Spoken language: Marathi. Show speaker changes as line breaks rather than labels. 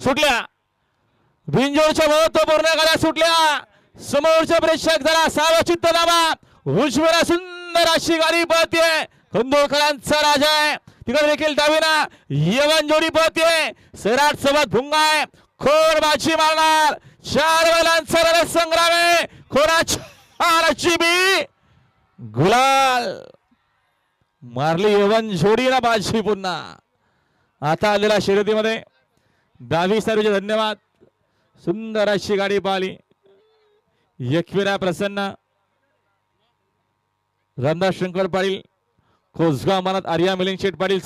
सुटल्या. बिंजोडच्या महत्त्वपूर्ण गाड्या सुटल्या. समोरच्या प्रेक्षक जरा सावचित्त दाबा. उजवेला सुंदर अशी गाडी पळते कंदोळकरांचा राजा आहे. तिकडे देखील डावीना यवन जोडी पळते सैराट सोबत भुंगा आहे. खोर बाजी मारणार. चार बैलांचा रणसंग्राम आहे. खोडाची बी? गुलाल. मारली यवन जोडीला बाजी पुन्हा. आता आलेला शर्यतीमध्ये दहावी सर्वचे धन्यवाद. सुंदर अशी गाडी पाहिली. यकविरा प्रसन्न. रामदास शंकर पाटील कोसगाव मनात आर्या मिलिंग शेठ पाटील